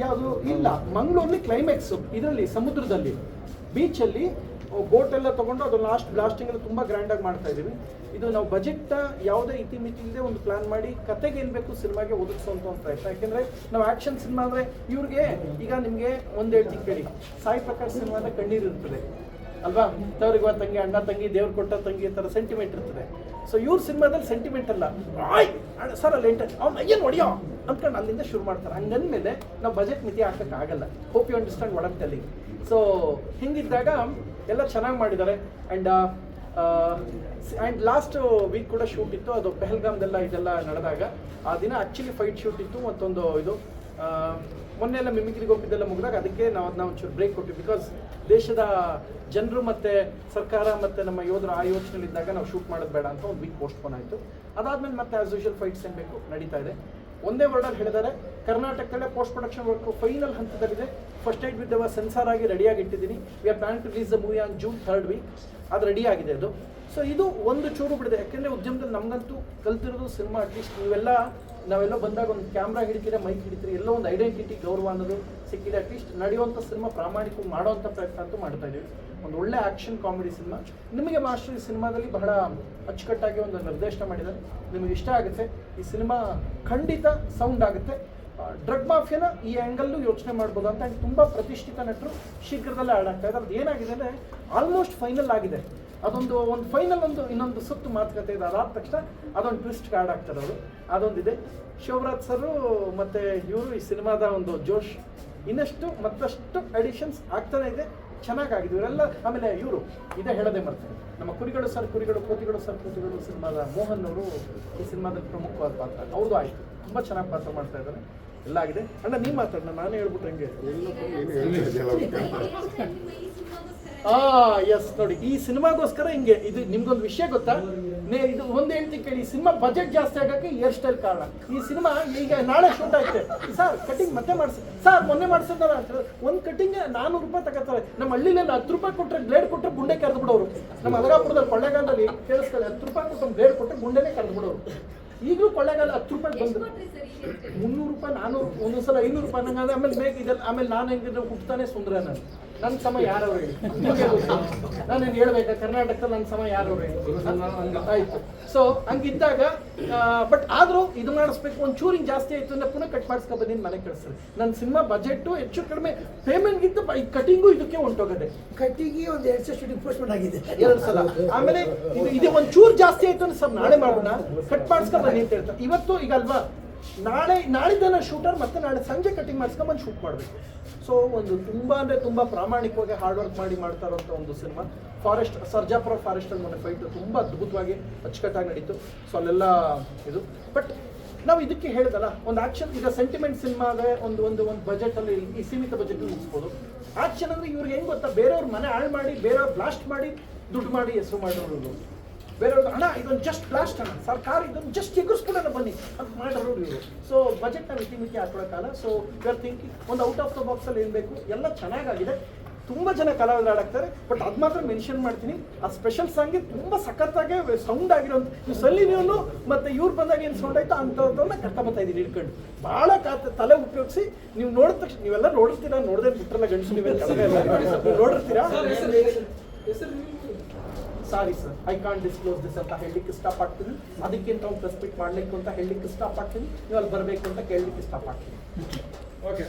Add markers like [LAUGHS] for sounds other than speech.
ಯಾವುದು ಇಲ್ಲ. ಮಂಗಳೂರಲ್ಲಿ ಕ್ಲೈಮ್ಯಾಕ್ಸ್ ಇದರಲ್ಲಿ, ಸಮುದ್ರದಲ್ಲಿ. ಬೀಚಲ್ಲಿ ಬೋಟ್ ಎಲ್ಲ ತಗೊಂಡು ಅದು ಲಾಸ್ಟ್ ಬ್ಲಾಸ್ಟಿಂಗ್ ಎಲ್ಲ ಗ್ರ್ಯಾಂಡ್ ಗ್ರ್ಯಾಂಡಾಗಿ ಮಾಡ್ತಾ ಇದೀವಿ ಇದು ನಾವು ಬಜೆಟ್ ಯಾವುದೇ ಇತಿಮಿತಿ ಇಲ್ಲದೆ ಒಂದು ಪ್ಲಾನ್ ಮಾಡಿ ಕತೆಗೆ ಏನು ಬೇಕು ಸಿನಿಮಾಗೆ ಒದಗಿಸುವಂತ ಒಂದು ಪ್ರಯತ್ನ. ಯಾಕೆಂದ್ರೆ ನಾವು ಆಕ್ಷನ್ ಸಿನಿಮಾ ಅಂದ್ರೆ ಇವ್ರಿಗೆ ಈಗ ನಿಮಗೆ ಒಂದು ಕೇಳಿ. ಸಾಯಿ ಪ್ರಕಾಶ್ ಸಿನಿಮಾ ಅಂದರೆ ಕಣ್ಣೀರು ಇರ್ತದೆ. ಅಲ್ವಾ? ತವರಿಗೆ ತಂಗಿ ಅಣ್ಣ ತಂಗಿ, ದೇವ್ರು ಕೊಟ್ಟ ತಂಗಿ ಥರ ಸೆಂಟಿಮೆಂಟ್ ಇರ್ತದೆ. ಸೊ ಇವ್ರ ಸಿನಿಮಾದಲ್ಲಿ ಸೆಂಟಿಮೆಂಟ್ ಅಲ್ಲ. ಆಯ್! ಸರ್ ಅಲ್ಲಿ ಎಂಟ ಅವ್ನು ಏನು ಹೊಡಿಯೋ? ಅಂದ್ಕೊಂಡು ಅಲ್ಲಿಂದ ಶುರು ಮಾಡ್ತಾರೆ. ಹಂಗಂದ್ಮೇಲೆ ನಾವು ಬಜೆಟ್ ಮಿತಿ ಹಾಕಕ್ಕೆ ಆಗಲ್ಲ. ಹೋಪ್ ಯು ಅಂಡರ್ಸ್ಟ್ಯಾಂಡ್ ಒಳಗೆ ಟೆಲ್ಲಿ ಸೊ ಹಿಂಗಿದ್ದಾಗ ಎಲ್ಲ ಚೆನ್ನಾಗಿ ಮಾಡಿದ್ದಾರೆ. ಆ್ಯಂಡ್ ಆ್ಯಂಡ್ ಲಾಸ್ಟ್ ವೀಕ್ ಕೂಡ ಶೂಟ್ ಇತ್ತು. ಅದು ಪೆಹಲ್ಗಾಮ್ದೆಲ್ಲ ಇದೆಲ್ಲ ನಡೆದಾಗ. ಆ ದಿನ ಆ್ಯಕ್ಚುಲಿ ಫೈಟ್ ಶೂಟ್ ಇತ್ತು. ಮತ್ತೊಂದು ಇದು ಮೊನ್ನೆ ಎಲ್ಲ ಮಿಮಿಕ್ರಿಗೆ ಹೋಗಿದ್ದೆಲ್ಲ ಮುಗಿದಾಗ ಅದಕ್ಕೆ ನಾವು ಅದನ್ನ ಒಂಚೂರು ಬ್ರೇಕ್ ಕೊಟ್ಟಿವಿ ಬಿಕಾಸ್ ದೇಶದ ಜನರು ಮತ್ತು ಸರ್ಕಾರ ಮತ್ತು ನಮ್ಮ ಯೋಧರು ಆ ಯೋಚನೆಯಲ್ಲಿದ್ದಾಗ ನಾವು ಶೂಟ್ ಮಾಡೋದು ಬೇಡ ಅಂತ ಒಂದು ವೀಕ್ ಪೋಸ್ಟ್ಪೋನ್ ಆಯಿತು. ಅದಾದ್ಮೇಲೆ ಮತ್ತೆ ಆಸ್ ಯೂಶಲ್ ಫೈಟ್ಸ್ ಏನ್ಬೇಕು ನಡೀತಾ ಇದೆ. ಒಂದೇ ವರ್ಡಲ್ಲಿ ಹೇಳಿದ್ದಾರೆ, ಕರ್ನಾಟಕದಲ್ಲೇ ಪೋಸ್ಟ್ ಪ್ರೊಡಕ್ಷನ್ ವರ್ಕ್ ಫೈನಲ್ ಹಂತದಲ್ಲಿದೆ ಫಸ್ಟ್ ಏಡ್ ವಿತ್ ಸೆನ್ಸಾರ್ ಆಗಿ ರೆಡಿಯಾಗಿ ಇಟ್ಟಿದ್ದೀನಿ. We are plan to release the movie on June third week ಅದು ರೆಡಿ ಆಗಿದೆ ಅದು. ಸೊ ಇದು ಒಂದು ಚೂರು ಬಿಡಿದೆ. ಯಾಕೆಂದರೆ ಉದ್ಯಮದಲ್ಲಿ ನಮಗಂತೂ ಕಲ್ತಿರೋದು ಸಿನಿಮಾ ಅಟ್ಲೀಸ್ಟ್ ನೀವೆಲ್ಲ ನಾವೆಲ್ಲ ಬಂದಾಗ ಒಂದು ಕ್ಯಾಮ್ರಾ ಹಿಡಿತೀರ, ಮೈಕ್ ಹಿಡಿತೀರಿ, ಎಲ್ಲೋ ಒಂದು ಐಡೆಂಟಿಟಿ ಗೌರವ ಅನ್ನೋದು ಸಿಕ್ಕಿದೆ. ಅಟ್ಲೀಸ್ಟ್ ನಡೆಯುವಂಥ ಸಿನಿಮಾ ಪ್ರಾಮಾಣಿಕ ಮಾಡುವಂಥ ಪ್ರಯತ್ನ ಅಂತೂ ಮಾಡ್ತಾ ಇದ್ದೀವಿ. ಒಂದು ಒಳ್ಳೆ ಆ್ಯಕ್ಷನ್ ಕಾಮಿಡಿ ಸಿನಿಮಾ. ನಿಮಗೆ ಮಾಸ್ಟರ್ ಈ ಸಿನಿಮಾದಲ್ಲಿ ಬಹಳ ಅಚ್ಚುಕಟ್ಟಾಗಿ ಒಂದು ನಿರ್ದೇಶನ ಮಾಡಿದ್ದಾರೆ. ನಿಮಗೆ ಇಷ್ಟ ಆಗುತ್ತೆ. ಈ ಸಿನಿಮಾ ಖಂಡಿತ ಸೌಂಡ್ ಆಗುತ್ತೆ. ಡ್ರಗ್ ಮಾಫಿಯನ ಈ ಆ್ಯಂಗಲ್ಲು ಯೋಚನೆ ಮಾಡ್ಬೋದು ಅಂತ ತುಂಬ ಪ್ರತಿಷ್ಠಿತ ನಟರು ಶೀಘ್ರದಲ್ಲೇ ಆಡಾಗ್ತಾ ಇದ್ದಾರೆ. ಅದು ಏನಾಗಿದೆ ಅಂದರೆ ಆಲ್ಮೋಸ್ಟ್ ಫೈನಲ್ ಆಗಿದೆ. ಅದೊಂದು ಒಂದು ಫೈನಲ್ ಒಂದು ಇನ್ನೊಂದು ಸುತ್ತು ಮಾತುಕತೆ ಇದೆ. ಅದಾದ ತಕ್ಷಣ ಅದೊಂದು ಟ್ವಿಸ್ಟ್ ಕಾರ್ಡ್ ಆಗ್ತಾರೆ ಅವರು ಅದೊಂದಿದೆ. ಶಿವರಾಜ್ ಸರು ಮತ್ತು ಇವರು ಈ ಸಿನಿಮಾದ ಒಂದು ಜೋಶ್ ಇನ್ನಷ್ಟು ಮತ್ತಷ್ಟು ಅಡಿಷನ್ಸ್ ಆಗ್ತಾನೆ ಇದೆ. ಚೆನ್ನಾಗಾಗಿದೆ. ಇವರೆಲ್ಲ ಆಮೇಲೆ ಇವರು ಇದೇ ಹೇಳದೆ ಮಾಡ್ತಾರೆ ನಮ್ಮ ಕುರಿಗಳು ಸರ್, ಕುರಿಗಳು, ಕೋತಿಗಳು ಸರ್, ಕೋತಿಗಳು ಸಿನಿಮಾದ ಮೋಹನ್ ಅವರು ಈ ಸಿನಿಮಾದಲ್ಲಿ ಪ್ರಮುಖವಾದ ಪಾತ್ರ. ಅವ್ರದ್ದು ಆಯಿತು. ತುಂಬ ಚೆನ್ನಾಗಿ ಪಾತ್ರ ಮಾಡ್ತಾ ಇದ್ದಾರೆ. ಎಲ್ಲ ಆಗಿದೆ. ಅಣ್ಣ ನೀವು ಮಾತಾಡೋಣ ನಾನು ಹೇಳ್ಬಿಟ್ಟು ಹಂಗೆ? [LAUGHS] ಆ ಎಸ್ ನೋಡಿ ಈ ಸಿನಿಮಾಗೋಸ್ಕರ ಹಿಂಗೆ ಇದು ನಿಮ್ಗೊಂದು ವಿಷಯ ಗೊತ್ತಾ? ನೇ ಇದು ಒಂದು ಹೇಳ್ತಿ ಕೇಳಿ ಈ ಸಿನಿಮಾ ಬಜೆಟ್ ಜಾಸ್ತಿ ಆಗಕ್ಕೆ ಹೇರ್ ಸ್ಟೈಲ್ ಕಾರಣ. ಈ ಸಿನಿಮಾ ಈಗ ನಾಳೆ ಶೂಟ್ ಆಯ್ತೆ. ಸರ್ ಕಟಿಂಗ್ ಮತ್ತೆ ಮಾಡಿಸಿ. ಸರ್ ಮೊನ್ನೆ ಮಾಡಿಸಿದಾರ ಅಂತ ಒಂದು ಕಟಿಂಗ್ ನಾನೂರು ರೂಪಾಯಿ ತಗೋತಾರೆ. ನಮ್ಮ ಹಳ್ಳಿಲೆಲ್ಲ ಹತ್ತು ರೂಪಾಯಿ ಕೊಟ್ಟರೆ ಬ್ಲೇಡ್ ಕೊಟ್ಟರೆ ಗುಂಡೆ ಕರೆದು ಬಿಡೋರು. ನಮ್ಮ ಅಲಗಾಪುರದಲ್ಲಿ ಕೊಳ್ಳೆಗಾಲದಲ್ಲಿ ಕೇಳಿಸ್ಕೊಳ್ಳಿ ಹತ್ತು ರೂಪಾಯಿ ಕೊಟ್ಟು ಬ್ಲೇಡ್ ಕೊಟ್ಟರೆ ಗುಂಡೆನೇ ಕರೆದು ಬಿಡೋರು. ಈಗಲೂ ಕೊಳ್ಳೇಗಾಲ ಹತ್ತು ರೂಪಾಯಿ ಬಂದು ಮುನ್ನೂರು ರೂಪಾಯಿ ನಾನೂರು ಒಂದೊಂದ್ಸಲ ಐನೂರು ರೂಪಾಯಿ ನಂಗೆ ಆಮೇಲೆ ಬೇಕು ಇದೆಲ್ಲ ಆಮೇಲೆ ನಾನು ಹೆಂಗಿದ್ರೆ ಹುಟ್ತಾನೆ ಸುಂದರ ನಾನು ನನ್ನ ಸಮ ಯಾರವ್ರು? ನಾನು ಏನು ಹೇಳ್ಬೇಕ ನಾನೇನು ಹೇಳ್ಬೇಕಾ ಕರ್ನಾಟಕದಲ್ಲಿ ನನ್ನ ಸಮ ಯಾರವ್ರು? ಆಯ್ತು. ಸೊ ಹಂಗಿದ್ದಾಗ ಬಟ್ ಆದರೂ ಇದು ಮಾಡಿಸ್ಬೇಕು ಒಂದು ಚೂರಿಂಗ್ ಜಾಸ್ತಿ ಆಯ್ತು ಅಂದ್ರೆ ಪುನಃ ಕಟ್ ಮಾಡಿಸ್ಕೊ ಬಂದಿನ ಮನೆ ಕಳಿಸ್ತಾರೆ. ನನ್ನ ಸಿನಿಮಾ ಬಜೆಟ್ಟು ಹೆಚ್ಚು ಕಡಿಮೆ ಪೇಮೆಂಟ್ಗಿಂತ ಗಿಂತ ಕಟಿಂಗು ಇದಕ್ಕೆ ಹೊಂಟೋಗದೆ ಕಟ್ಟಿಗೆ ಒಂದು ಎರಡು ಸಲ ಶೂಟಿಂಗ್ ಪೋಸ್ಟ್ಮೆಂಟ್ ಆಗಿದೆ. ಎರಡು ಸಲ. ಆಮೇಲೆ ಇದು ಇದು ಒಂದು ಚೂರು ಜಾಸ್ತಿ ಆಯ್ತು ಅಂದ್ರೆ ಸರ್ ನಾಳೆ ಮಾಡೋಣ. ಕಟ್ ಮಾಡಿಸ್ಕೊಂಡು ಬನ್ನಿ ಅಂತ ಹೇಳ್ತಾರೆ. ಇವತ್ತು ಈಗ ಅಲ್ವಾ ನಾಳೆ, ನಾಳಿದ್ದನ್ನು ಶೂಟರ್ ಮತ್ತೆ ನಾಳೆ ಸಂಜೆ ಕಟಿಂಗ್ ಮಾಡಿಸ್ಕೊಂಡ್ಬಂದು ಶೂಟ್ ಮಾಡಬೇಕು. ಸೊ ಒಂದು ತುಂಬ ಅಂದರೆ ತುಂಬ ಪ್ರಾಮಾಣಿಕವಾಗಿ ಹಾರ್ಡ್ ವರ್ಕ್ ಮಾಡಿ ಮಾಡ್ತಾ ಇರೋಂಥ ಒಂದು ಸಿನಿಮಾ ಫಾರೆಸ್ಟ್ ಸರ್ಜಾಪುರ ಫಾರೆಸ್ಟ್ ಅಲ್ಲಿ ಮೊನ್ನೆ ಫೈಟ್ ತುಂಬ ಅದ್ಭುತವಾಗಿ ಅಚ್ಚುಕಟ್ಟಾಗಿ ನಡೀತು. ಸೊ ಅಲ್ಲೆಲ್ಲ ಇದು. ಬಟ್ ನಾವು ಇದಕ್ಕೆ ಹೇಳಿದಲ್ಲ, ಒಂದು ಆ್ಯಕ್ಷನ್ ಈಗ ಸೆಂಟಿಮೆಂಟ್ ಸಿನಿಮಾಗೆ ಒಂದು ಒಂದು ಒಂದು ಬಜೆಟ್ ಅಲ್ಲಿ, ಈ ಸೀಮಿತ ಬಜೆಟ್ ಮುಗಿಸ್ಬೋದು. ಆ್ಯಕ್ಷನ್ ಅಂದರೆ ಇವ್ರಿಗೆ ಹೆಂಗೆ ಗೊತ್ತಾ? ಬೇರೆಯವ್ರ ಮನೆ ಹಾಳು ಮಾಡಿ, ಬೇರೆಯವ್ರು ಬ್ಲಾಸ್ಟ್ ಮಾಡಿ, ದುಡ್ಡು ಮಾಡಿ ಹೆಸರು ಮಾಡೋರು ಬೇರೆಯವ್ರದ್ದು ಅಣ್ಣ ಇದೊಂದು ಜಸ್ಟ್ ಬ್ಲಾಸ್ಟ್ ಅಣ್ಣ ಸರ್ಕಾರ ಇದೊಂದು ಜಸ್ಟ್ ಎಗರ್ಸ್ಕೊಳ್ಳೋಣ ಬನ್ನಿ ಅಂತ ಮಾಡೋರು ಇವರು. ಸೊ ಬಜೆಟ್ನ ಮಿತಿ ಮಿತಿ ಹಾಕೊಳ್ಳೋಕ್ಕಲ್ಲ ಸೊ ಆರ್ ಥಿಂಕಿಂಗ್ ಒಂದು ಔಟ್ ಆಫ್ ದ ಬಾಕ್ಸಲ್ಲಿ ಏನು ಬೇಕು? ಎಲ್ಲ ಚೆನ್ನಾಗಾಗಿದೆ. ತುಂಬ ಜನ ಕಲಾವಿದರು ಆಡಾಕ್ತಾರೆ ಬಟ್ ಅದು ಮಾತ್ರ ಮೆನ್ಷನ್ ಮಾಡ್ತೀನಿ. ಆ ಸ್ಪೆಷಲ್ ಸಾಂಗ್ಗೆ ತುಂಬ ಸಖತ್ತಾಗೆ ಸೌಂಡ್ ಆಗಿರೋಂಥ ನೀವು ಸಲ್ಲಿ ನೀವು ಮತ್ತೆ ಇವ್ರು ಬಂದಾಗ ಏನು ಸೌಂಡ್ ಆಯಿತು ಅಂಥದ್ದನ್ನ ಕರ್ಕೊಂಬತ್ತಾ ಇದ್ದೀನಿ ಇಟ್ಕೊಂಡು ಭಾಳ ಕಾತ ತಲೆ ಉಪಯೋಗಿಸಿ, ನೀವು ನೋಡಿದ ತಕ್ಷಣ ನೀವೆಲ್ಲ ನೋಡಿರ್ತೀರಾ? ನೋಡದೆ ಬಿಟ್ಟರಲ್ಲ ಗಂಡಸು, ನೀವೆಲ್ಲ ನೋಡಿರ್ತೀರಾ? Sorry sir I can't disclose this ಅಂತ ಹೇಳಲಿಕ್ಕೆ ಇಷ್ಟಪಡ್ತೀನಿ. ಅದಕ್ಕಿಂತ ಒಂದು ಪ್ರೆಸ್ಪೆಕ್ಟ್ ಮಾಡ್ಲಿಕ್ಕೆ ಅಂತ ಹೇಳಲಿಕ್ಕೆ ಇಷ್ಟಪಡ್ತೀನಿ. ನೀವು ಅಲ್ಲಿ ಬರಬೇಕು ಅಂತ ಕೇಳಲಿಕ್ಕೆ ಇಷ್ಟಪಡ್ತೀನಿ. ಓಕೆ